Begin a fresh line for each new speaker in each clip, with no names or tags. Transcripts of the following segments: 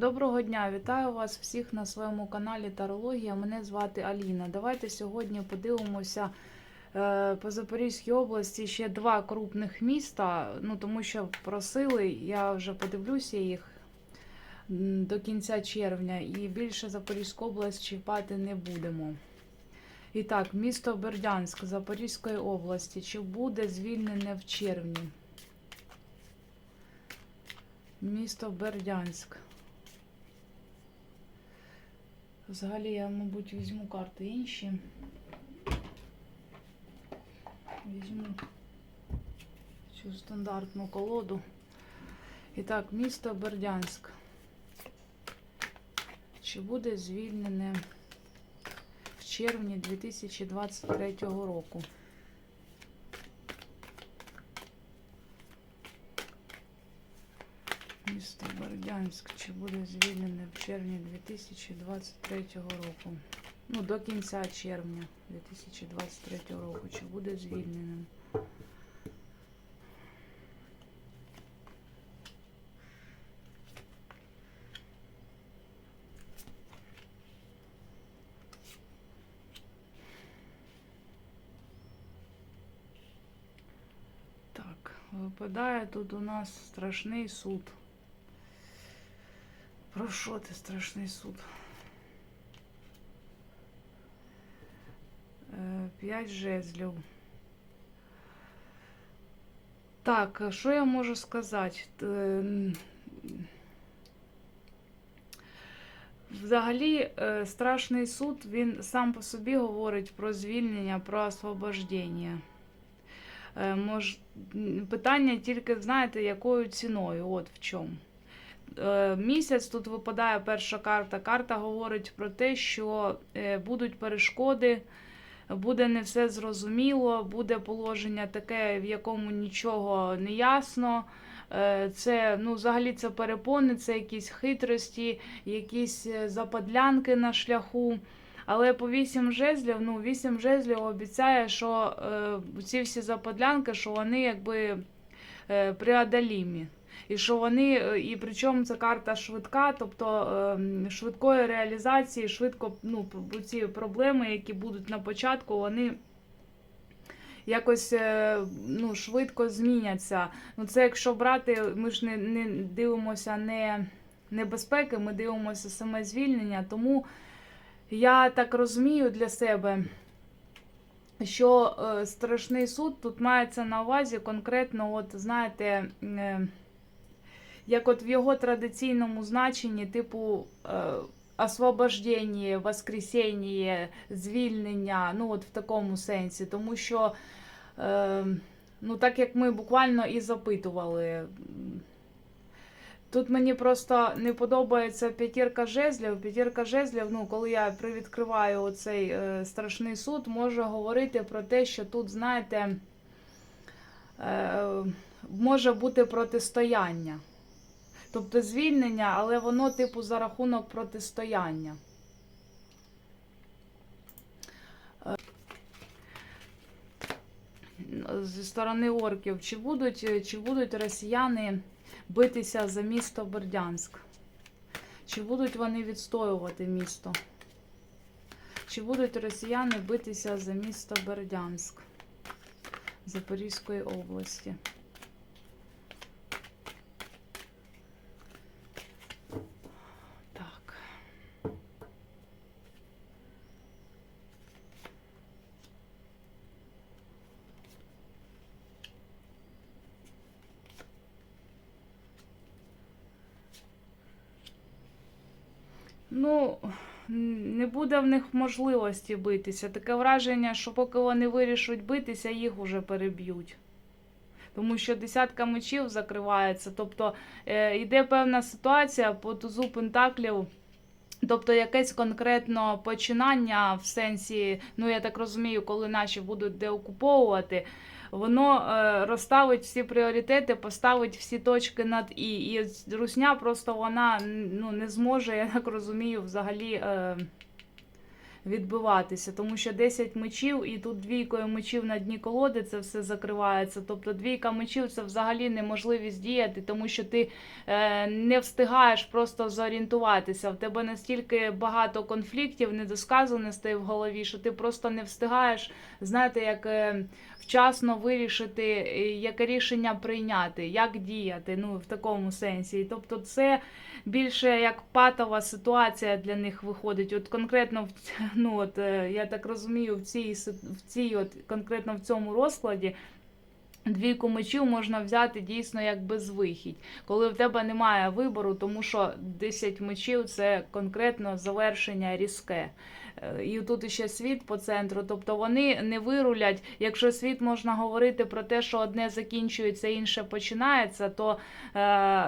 Доброго дня, вітаю вас всіх на своєму каналі Тарологія. Мене звати Аліна. Давайте сьогодні подивимося е, по Запорізькій області ще два крупних міста. Ну тому що просили, я вже подивлюся їх до кінця червня, і більше Запорізьку область чіпати не будемо. І так, місто Бердянськ Запорізької області. Чи буде звільнене в червні? Місто Бердянськ. Взагалі я, мабуть, візьму карти інші. Візьму цю стандартну колоду. І так, місто Бердянськ. Чи буде звільнене в червні 2023 року? Місто Бердянськ. Чи буде звільнене в червні 2023 року? Ну, до кінця червня 2023 року. Чи буде звільненим? Так, випадає тут у нас страшний суд. Про що ти страшний суд? Е, П'ять жезлів. Так, що я можу сказати? Взагалі, е, страшний суд, він сам по собі говорить про звільнення, про освобождення. Е, Питання тільки, знаєте, якою ціною, от в чому. Е, Місяць тут випадає перша карта. Карта говорить про те, що е, будуть перешкоди, буде не все зрозуміло, буде положення таке, в якому нічого не ясно. Е, Це ну, взагалі це перепони, це якісь хитрості, якісь западлянки на шляху. Але по вісім жезлів, ну, вісім жезлів обіцяє, що е, ці всі западлянки, що вони якби е, преодолімі. І що вони, е, і причому ця карта швидка, тобто е, швидкої реалізації, швидко ну, ці проблеми, які будуть на початку, вони якось е, ну, швидко зміняться. Ну, це якщо брати, ми ж не, не дивимося не небезпеки, ми дивимося саме звільнення. Тому я так розумію для себе. Що е, страшний суд тут мається на увазі конкретно, от знаєте, як от в його традиційному значенні, типу е, освобождення, воскресіння, звільнення, ну от в такому сенсі. Тому що, е, ну так як ми буквально і запитували. Тут мені просто не подобається п'ятірка жезлів. П'ятірка жезлів, ну коли я привідкриваю оцей е, страшний суд, може говорити про те, що тут, знаєте, може бути протистояння. Тобто звільнення, але воно, типу, за рахунок протистояння. Е, Зі сторони орків, чи будуть, чи будуть росіяни битися за місто Бердянськ? Чи будуть вони відстоювати місто? Чи будуть росіяни битися за місто Бердянськ Запорізької області? Так. Ну, не буде в них можливості битися. Таке враження, що поки вони вирішать битися, їх уже переб'ють. Тому що десятка мечів закривається. Тобто е, йде певна ситуація по тузу пентаклів. Тобто якесь конкретно починання в сенсі, ну я так розумію, коли наші будуть деокуповувати, воно е, розставить всі пріоритети, поставить всі точки над і. І Русня просто вона ну, не зможе, я так розумію, взагалі е, відбиватися, тому що 10 мечів і тут двійкою мечів на дні колоди це все закривається. Тобто двійка мечів це взагалі неможливість діяти, тому що ти е, не встигаєш просто зорієнтуватися. В тебе настільки багато конфліктів, недосказаностей в голові, що ти просто не встигаєш, знаєте, як е, вчасно вирішити, е, яке рішення прийняти, як діяти, ну в такому сенсі. Тобто, це більше як патова ситуація для них виходить. От конкретно в ну от е, я так розумію, в цій в цій, от конкретно в цьому розкладі. Двійку мечів можна взяти дійсно як безвихідь, коли в тебе немає вибору, тому що 10 мечів це конкретно завершення різке. Е, І тут ще світ по центру, тобто вони не вирулять. Якщо світ можна говорити про те, що одне закінчується, інше починається, то е,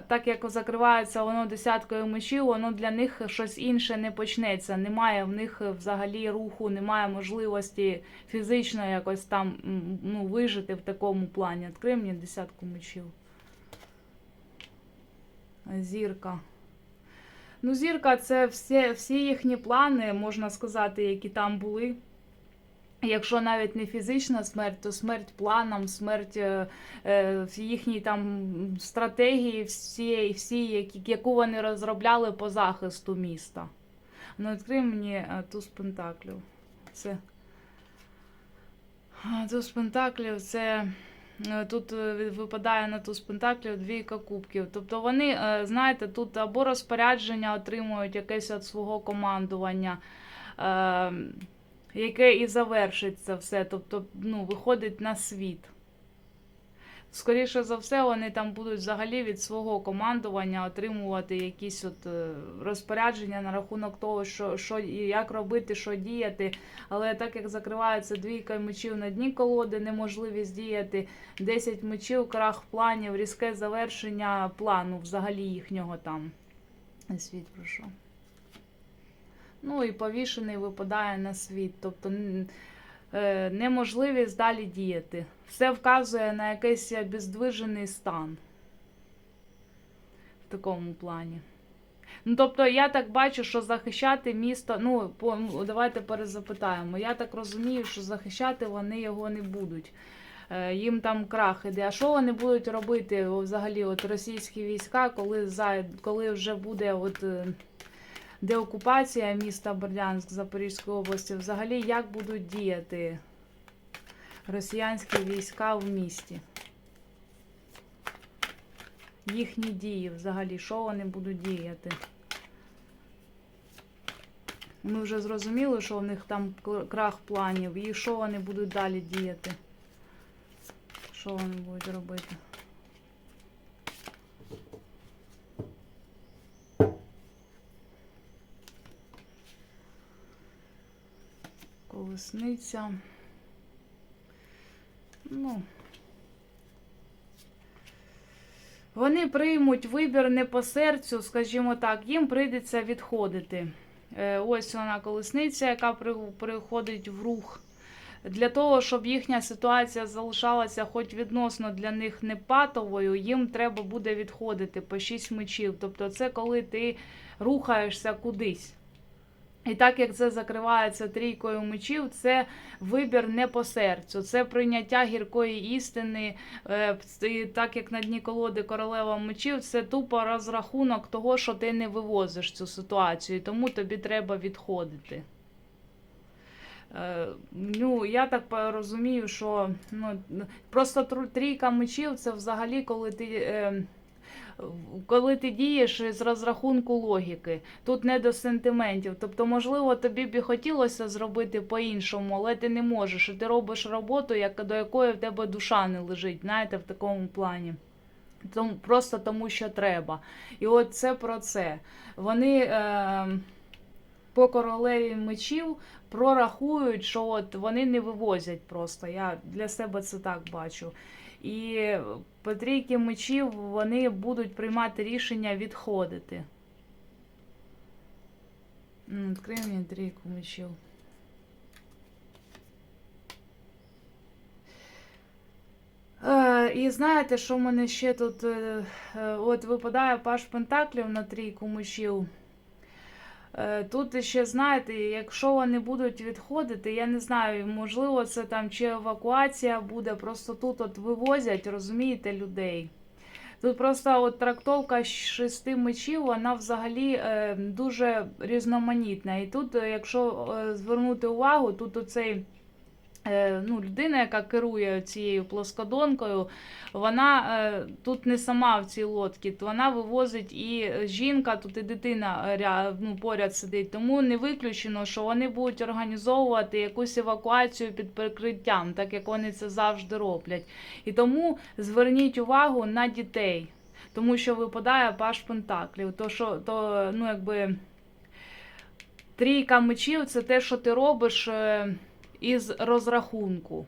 так як закривається воно десяткою мечів, воно для них щось інше не почнеться. Немає в них взагалі руху, немає можливості фізично якось там ну, вижити в такому плані. Відкрий мені десятку мечів. Зірка. Ну, зірка це всі, всі їхні плани, можна сказати, які там були. Якщо навіть не фізична смерть, то смерть планам, смерть е, е, їхній там стратегії, всі, всі які, яку вони розробляли по захисту міста. Ну, відкрий мені е, туз пентаклів. Це туз пентаклів це. Е, Тут е, випадає на ту пентаклів двійка кубків. Тобто вони, е, знаєте, тут або розпорядження отримують якесь від свого командування, е, яке і завершить це все. Тобто, ну, виходить на світ. Скоріше за все, вони там будуть взагалі від свого командування отримувати якісь от е, розпорядження на рахунок того, що, що як робити, що діяти. Але так як закривається двійка мечів на дні колоди, неможливість діяти, 10 мечів, крах планів, різке завершення плану взагалі їхнього там. Світ пройшов. Ну і повішений випадає на світ. Тобто неможливість далі діяти. Все вказує на якийсь обездвижений стан в такому плані. Ну, тобто, я так бачу, що захищати місто, ну, по, ну, давайте перезапитаємо. Я так розумію, що захищати вони його не будуть. Е, Їм там крах іде. А що вони будуть робити взагалі, от російські війська, коли, за, коли вже буде от, е, деокупація міста Бердянськ Запорізької області, взагалі як будуть діяти росіянські війська в місті? Їхні дії взагалі, що вони будуть діяти? Ми вже зрозуміли, що у них там крах планів, і що вони будуть далі діяти? Що вони будуть робити? Колесниця. Ну. Вони приймуть вибір не по серцю, скажімо так, їм прийдеться відходити. Е, Ось вона колесниця, яка приходить в рух. Для того, щоб їхня ситуація залишалася хоч відносно для них не патовою, їм треба буде відходити по 6 мечів. Тобто, це коли ти рухаєшся кудись. І так як це закривається трійкою мечів, це вибір не по серцю, це прийняття гіркої істини. Е, І так як на дні колоди королева мечів, це тупо розрахунок того, що ти не вивозиш цю ситуацію, тому тобі треба відходити. Е, Ну, я так розумію, що ну, просто трійка мечів це взагалі коли ти. Коли ти дієш з розрахунку логіки, тут не до сентиментів. Тобто, можливо, тобі б хотілося зробити по-іншому, але ти не можеш. І ти робиш роботу, до якої в тебе душа не лежить, знаєте, в такому плані. Тому, просто тому, що треба. І от це про це. Вони е, по королеві мечів прорахують, що от вони не вивозять просто. Я для себе це так бачу. І по трійки мечів вони будуть приймати рішення відходити. Ну, Відкрий мені трійку мечів. Е, і знаєте, що в мене ще тут? е, е, От випадає паш Пентаклів на трійку мечів. Е, Тут ще, знаєте, якщо вони будуть відходити, я не знаю, можливо, це там чи евакуація буде, просто тут от вивозять, розумієте, людей. Тут просто от трактовка шести мечів, вона взагалі е, дуже різноманітна. І тут, е, якщо е, звернути увагу, тут оцей ну, людина, яка керує цією плоскодонкою, вона е, тут не сама в цій лодці, вона вивозить і жінка, тут і дитина е, ну, поряд сидить. Тому не виключено, що вони будуть організовувати якусь евакуацію під прикриттям, так як вони це завжди роблять. І тому зверніть увагу на дітей, тому що випадає паш пентаклів. То що то, ну, якби, трійка мечів це те, що ти робиш е, із розрахунку.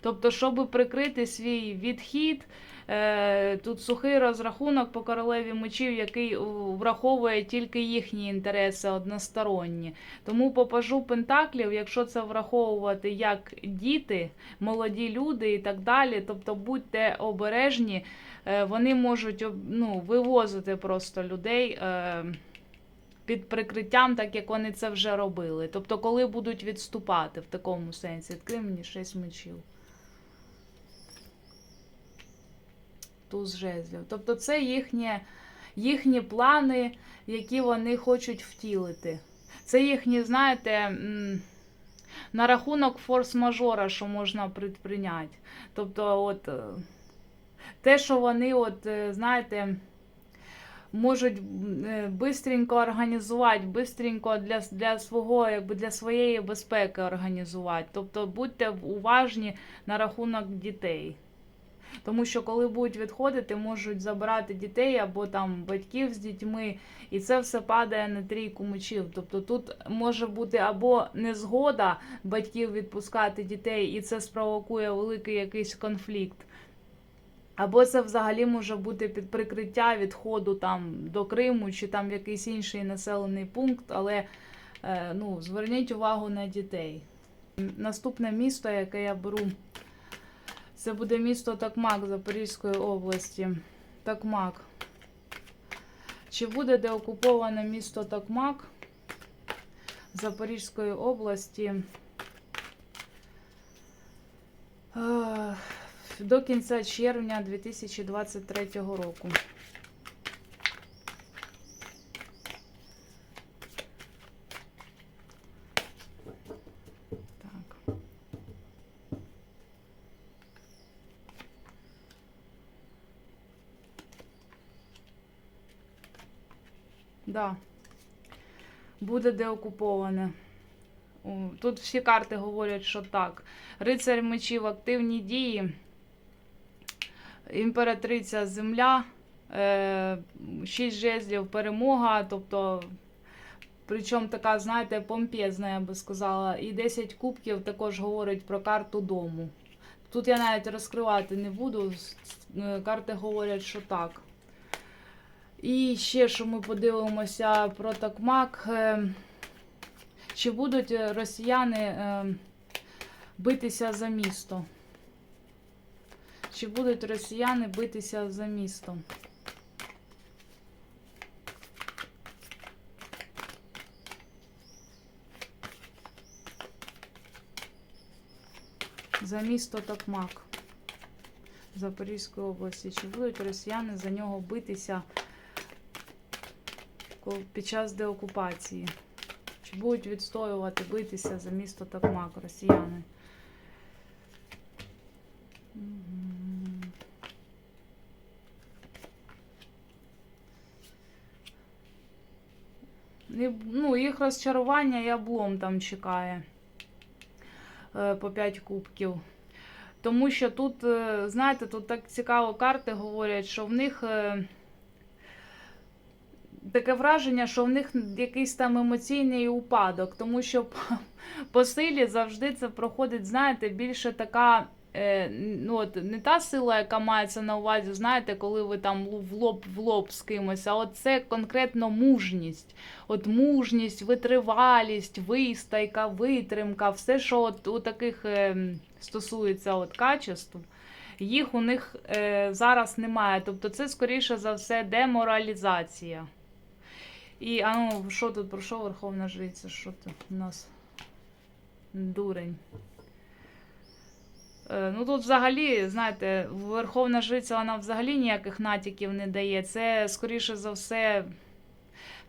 Тобто, щоб прикрити свій відхід, е, тут сухий розрахунок по королеві мечів, який враховує тільки їхні інтереси односторонні. Тому по пажу пентаклів, якщо це враховувати як діти, молоді люди і так далі, тобто будьте обережні, е, вони можуть ну, вивозити просто людей. Під прикриттям, так як вони це вже робили. Тобто, коли будуть відступати в такому сенсі. Відкрий мені шість мечів. Туз жезлів. Тобто, це їхнє, їхні плани, які вони хочуть втілити. Це їхні, знаєте, на рахунок форс-мажора, що можна предприйняти. Тобто, от е, те, що вони, от, е, знаєте, можуть е, бистренько організувати, бистренько для, для свого, якби для своєї безпеки організувати. Тобто будьте уважні на рахунок дітей. Тому що коли будуть відходити, можуть забирати дітей або там батьків з дітьми, і це все падає на трійку мечів. Тобто тут може бути або незгода батьків відпускати дітей, і це спровокує великий якийсь конфлікт. Або це взагалі може бути під прикриття відходу там до Криму чи там якийсь інший населений пункт, але е, ну, зверніть увагу на дітей. Наступне місто, яке я беру, це буде місто Такмак Запорізької області. Такмак. Чи буде деокуповане місто Такмак Запорізької області? Е, до кінця червня 2023 року. Да. Буде деокуповане. Тут всі карти говорять, що так. Рицарь мечів активні дії. Імператриця Земля, е, шість жезлів перемога, тобто, причому така, знаєте, помпезна, я би сказала. І 10 кубків також говорить про карту дому. Тут я навіть розкривати не буду. е, Карти говорять, що так. І ще, що ми подивимося про Токмак. е, Чи будуть росіяни битися за місто? Чи будуть росіяни битися за місто? За місто Токмак Запорізької області. Чи будуть росіяни за нього битися під час деокупації? Чи будуть відстоювати, битися за місто Токмак росіяни? Ну, їх розчарування і облом там чекає е, по 5 кубків. Тому що тут, е, знаєте, тут так цікаво карти говорять, що в них е, таке враження, що в них якийсь там емоційний упадок, тому що по, по силі завжди це проходить, знаєте, більше така. Е, Ну, от, не та сила, яка мається на увазі, знаєте, коли ви там в лоб в лоб з кимось, а от це конкретно мужність. От мужність, витривалість, вистайка, витримка, все, що от у таких е, стосується от качеств, їх у них е, зараз немає. Тобто це, скоріше за все, деморалізація. І а ну, що тут про що Верховна Жриця? Що тут у нас? Дурень. Е, Ну тут взагалі, знаєте, Верховна Жриця вона взагалі ніяких натяків не дає. Це, скоріше за все,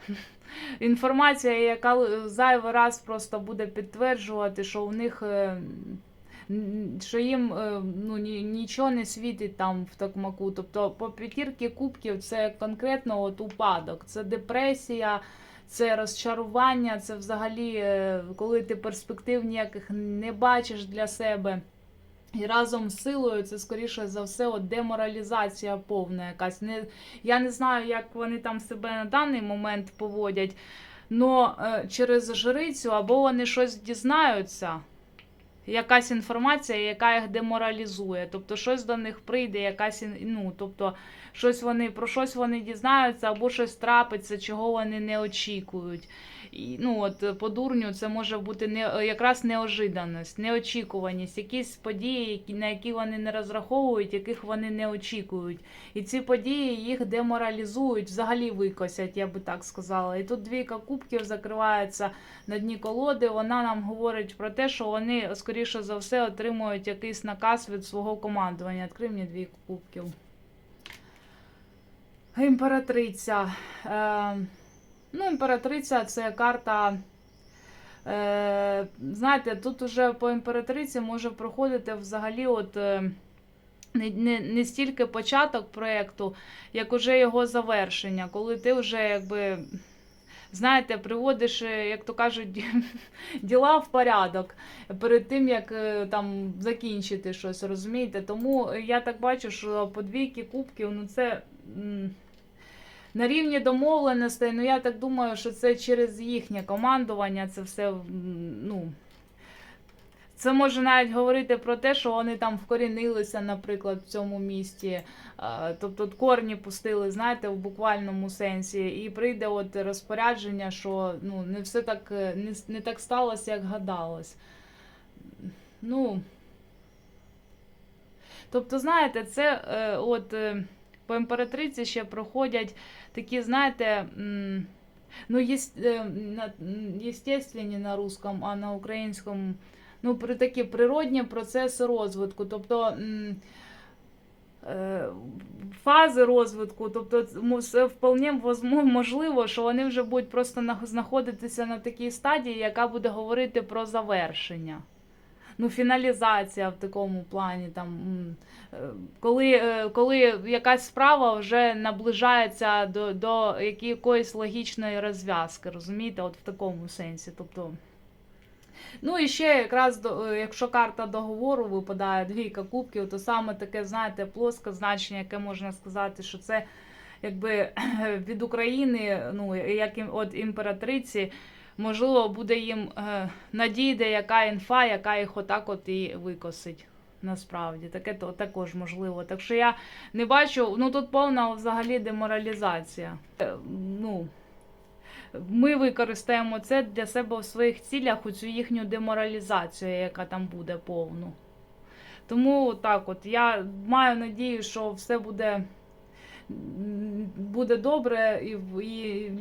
інформація, яка зайвий раз просто буде підтверджувати, що у них. е, Що їм е, ну, нічого не світить там в такмаку. Тобто по п'ятірки кубків це конкретно от упадок, це депресія, це розчарування, це взагалі, коли ти перспектив ніяких не бачиш для себе. І разом з силою це скоріше за все от деморалізація повна якась. Не, я не знаю, як вони там себе на даний момент поводять, але через жрицю або вони щось дізнаються, якась інформація, яка їх деморалізує. Тобто щось до них прийде, якась ну, тобто щось вони про щось вони дізнаються, або щось трапиться, чого вони не очікують. І, ну от е, по дурню це може бути не е, якраз неожиданість, неочікуваність, якісь події, які на які вони не розраховують, яких вони не очікують. І ці події їх деморалізують, взагалі викосять, я би так сказала. І тут двійка кубків закривається на дні колоди. Вона нам говорить про те, що вони скоріше за все отримують якийсь наказ від свого командування. Відкрий мені двійку кубків. Імператриця. Е, ну, імператриця це карта. Е, знаєте, тут уже по імператриці може проходити взагалі от. Е, не, не, не стільки початок проєкту, як уже його завершення, коли ти вже якби. Знаєте, приводиш, е, як то кажуть, діла в порядок перед тим, як е, там закінчити щось, розумієте? Тому я так бачу, що по двійки кубків, ну це на рівні домовленостей, ну я так думаю, що це через їхнє командування, це все, ну. Це може навіть говорити про те, що вони там вкорінилися, наприклад, в цьому місті, тобто корні пустили, знаєте, в буквальному сенсі, і прийде от розпорядження, що ну, не все так е, не, не так сталося, як гадалось. Ну, тобто, знаєте, це е, от е, по імператриці ще проходять такі, знаєте. Ну, естественні на русском, а на українському ну, при такі природні процеси розвитку. Тобто е, фази розвитку, тобто вполне можливо, що вони вже будуть просто знаходитися на такій стадії, яка буде говорити про завершення. Ну, фіналізація в такому плані, там, е, коли, е, коли якась справа вже наближається до, до якоїсь логічної розв'язки, розумієте, от в такому сенсі. Тобто, Ну і ще якраз е, якщо карта договору випадає двійка кубків, то саме таке, знаєте, плоске значення, яке можна сказати, що це якби від України, ну як от імператриці, можливо, буде їм е, надійде яка інфа, яка їх отак от і викосить. Насправді, таке то також можливо. Так що я не бачу, ну тут повна взагалі деморалізація. Е, Ну, ми використаємо це для себе в своїх цілях, у цю їхню деморалізацію, яка там буде повну. Тому так от я маю надію, що все буде, буде добре і, і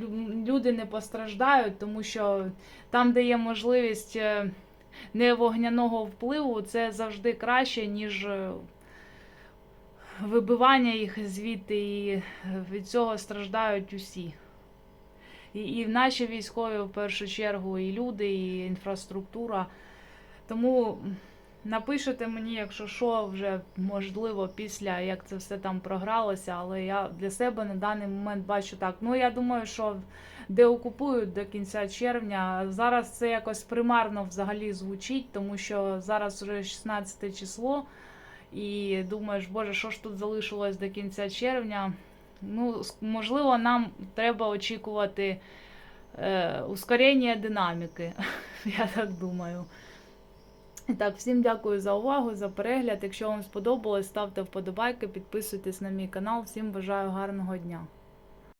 люди не постраждають, тому що там, де є можливість е, не вогняного впливу, це завжди краще, ніж е, вибивання їх звідти, і від цього страждають усі. І, і наші військові в першу чергу, і люди, і інфраструктура. Тому напишете мені, якщо що, вже можливо, після як це все там програлося, але я для себе на даний момент бачу так. Ну я думаю, що деокупують до кінця червня. Зараз це якось примарно взагалі звучить, тому що зараз вже 16 число. І думаєш, боже, що ж тут залишилось до кінця червня? Ну, можливо, нам треба очікувати е, ускорення динаміки. Я так думаю. Так, всім дякую за увагу, за перегляд. Якщо вам сподобалось, ставте вподобайки, підписуйтесь на мій канал. Всім бажаю гарного дня.